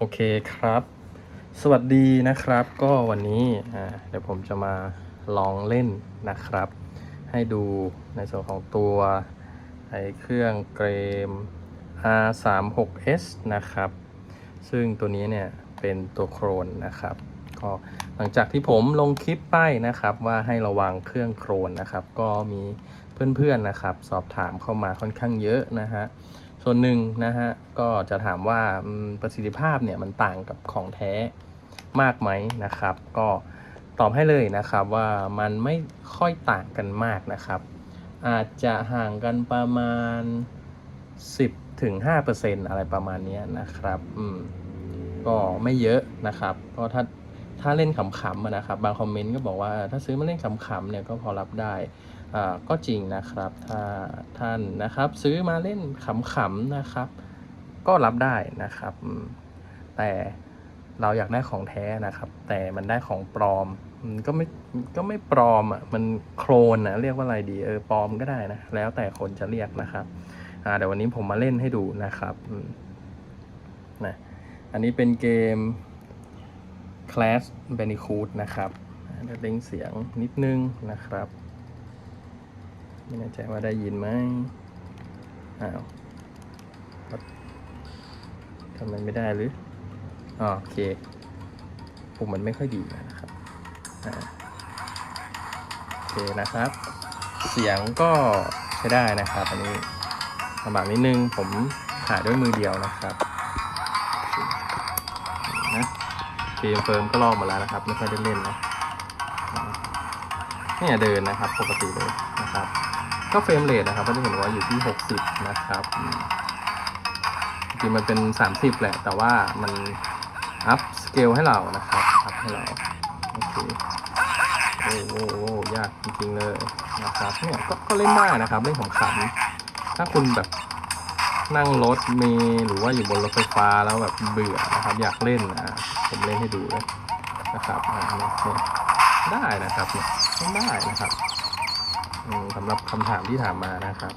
โอเคครับ สวัสดีนะครับ ก็วันนี้เดี๋ยวผมจะมาลองเล่นนะครับ ให้ดูในส่วนของตัวไอเครื่องเกรม R36s นะครับ ซึ่งตัวนี้เนี่ยเป็นตัวโครนนะครับ ก็หลังจากที่ผมลงคลิปไปนะครับ ว่าให้ระวังเครื่องโครนนะครับ ก็มีเพื่อนๆนะครับ สอบถามเข้ามาค่อนข้างเยอะนะฮะ ส่วนหนึ่งนะฮะก็จะถามว่าประสิทธิภาพเนี่ยมันต่างกับของแท้มากไหมนะครับ ก็ตอบให้เลยนะครับว่ามันไม่ค่อยต่างกันมากนะครับ อาจจะห่างกันประมาณ 10ถึง5%อะไรประมาณนี้นะครับอืมก็ไม่เยอะนะครับก็ถ้าถ้าเล่นขำๆนะครับ บางคอมเมนต์ก็บอกว่าถ้าซื้อมาเล่นขำๆเนี่ยก็พอรับได้ ก็จริงนะครับถ้าท่านนะครับซื้อมาเล่นขำๆนะครับ ก็รับได้นะครับ แต่เราอยากได้ของแท้นะครับ แต่มันได้ของปลอมอืมก็ไม่ก็ไม่ปลอมอะมันโคลนนะเรียกว่าอะไรดีเออปลอมก็ได้นะแล้วแต่คนจะเรียกนะครับอ่าเดี๋ยววันนี้ผมมาเล่นให้ดูนะครับนะอันนี้เป็นเกม Clash Bandicoot นะครับเดี๋ยวเล่งเสียงนิดนึงนะครับ ไม่แน่ใจว่าได้ยินไหมอ้าวทำไมไม่ได้หรืออ๋อโอเคปุ่มมันไม่ค่อยดีนะครับโอเคนะครับ เสียงก็ใช้ได้นะครับ อันนี้ลำบากนิดนึงผมถ่ายด้วยมือเดียวนะครับโอเคนะเกมเฟิร์มก็ลอกมาแล้วนะครับ ไม่ค่อยได้เล่นนะอ่าเนี่ยเดินนะครับ ปกติเลยนะครับ ก็เฟรมเรทนะครับก็จะเห็นว่าอยู่ที่ 60 นะครับจริงๆมันเป็น 30 แหละ แต่ว่ามันอัพสเกลให้เรานะครับอัพให้เราโอเคโอ้โหยากจริงๆเลยนะครับเนี่ยก็ก็เล่นได้นะครับเล่นของขันถ้าคุณแบบนั่งรถเมล์หรือว่าอยู่บนรถไฟฟ้าแล้วแบบเบื่อนะครับ อยากเล่นอะผมเล่นให้ดูเลยนะครับได้นะครับเนี่ยได้นะครับ สำหรับคำถามที่ถามมานะครับ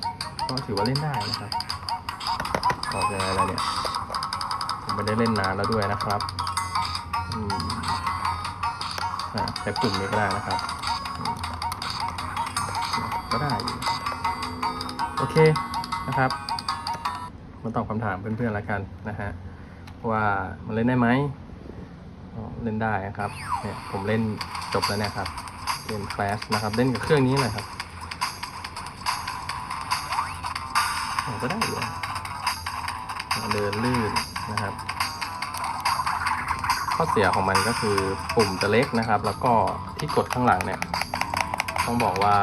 ก็ถือว่าเล่นได้นะครับออกยังไงล่ะเนี่ยผมไม่ได้เล่นนานแล้วด้วยนะครับอืมอ่าใช้ปุ่มนี้ก็ได้นะครับ ก็ได้อยู่โอเคนะครับมาตอบคำถามเพื่อนๆแล้วกันนะฮะว่ามันเล่นได้ไหมเล่นได้นะครับเนี่ยผมเล่นจบแล้วเนี่ยครับเกม Clash นะครับ เล่นกับเครื่องนี้เลยครับ ผมก็ได้อยู่เดินลื่นนะครับ ข้อเสียของมันก็คือปุ่มจะเล็กนะครับ แล้วก็ที่กดข้างหลังเนี่ย ต้องบอกว่า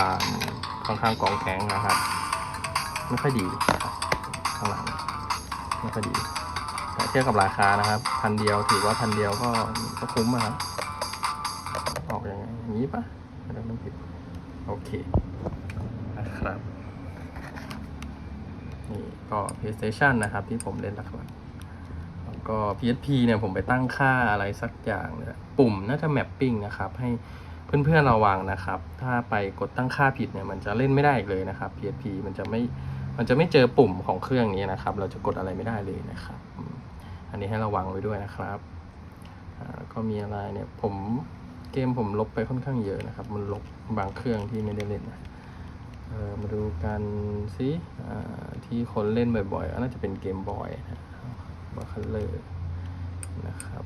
ค่อนข้างกองแข็งนะครับ ไม่ค่อยดีข้างหลังไม่ค่อยดีแต่เทียบกับราคานะครับ พันเดียวถือว่าพันเดียวก็ก็คุ้มอะครับออกยังงอย่างนี้ปะไม่ได้ไม่ผิด โอเคนะครับ นี่ก็ PlayStation นะครับ ที่ผมเล่นหลักๆแล้วก็ PSP เนี่ยผมไปตั้งค่าอะไรสักอย่างเนี่ยปุ่มน่าจะ mapping นะครับ ให้เพื่อนๆระวังนะครับ ถ้าไปกดตั้งค่าผิดเนี่ยมันจะเล่นไม่ได้อีกเลยนะครับ PSP มันจะไม่มันจะไม่เจอปุ่มของเครื่องนี้นะครับ เราจะกดอะไรไม่ได้เลยนะครับ อันนี้ให้ระวังไว้ด้วยนะครับแล้วก็มีอะไรเนี่ยผมเกมผมลบไปค่อนข้างเยอะนะครับ มันลบบางเครื่องที่ไม่ได้เล่นนะ มาดูกันสิที่คนเล่นบ่อยๆน่าจะเป็นเกมบอยนะบอคัลเลอร์นะครับ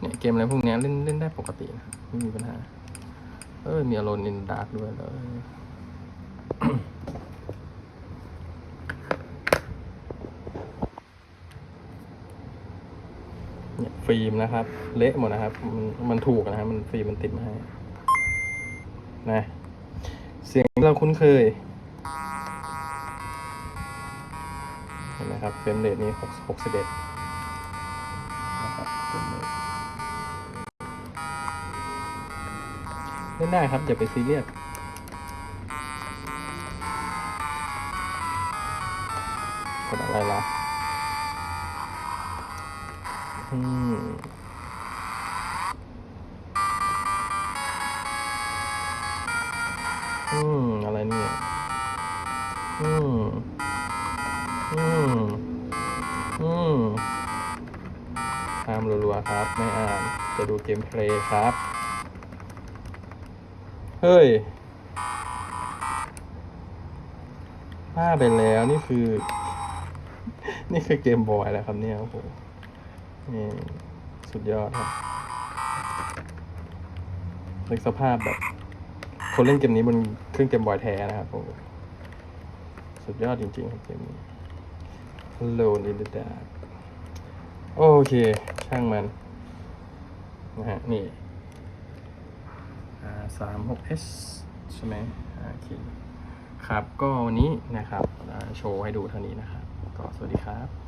เนี่ยเกมอะไรพวกนี้เล่นเล่นได้ปกตินะไม่มีปัญหา เออมีอารมณ์อินดาร์กด้วยเลยเนี่ยฟิล์มนะครับ เละหมดนะครับ มันมันถูกนะครับ มันฟิล์มมันติดมาให้นะ เสียงเราคุ้นเคยเห็นไหมครับเฟรมเรทนี้6 61นะครับเฟรมเรทเล่นได้ครับอย่าไปซีเรียสกดอะไรล่ะอืม อืม อะไรเนี่ย อืม อืม อืมตามรัวๆครับ ไม่อ่าน จะดูเกมเพลย์ครับ เฮ้ยพลาดไปแล้วนี่คือ นี่คือเกมบอยแล้วครับเนี่ย โอ้โห นี่ สุดยอดครับนึกสภาพแบบ คนเล่นเกมนี้บนเครื่องเกมบอยแท้นะครับโอ้สุดยอดจริงๆครับเกมนี้ Alone in the dark โอเค ช่างมันนะฮะนี่สามหก S ใช่ไหมโอเคครับก็วันนี้นะครับโชว์ให้ดูเท่านี้นะครับ ก็สวัสดีครับ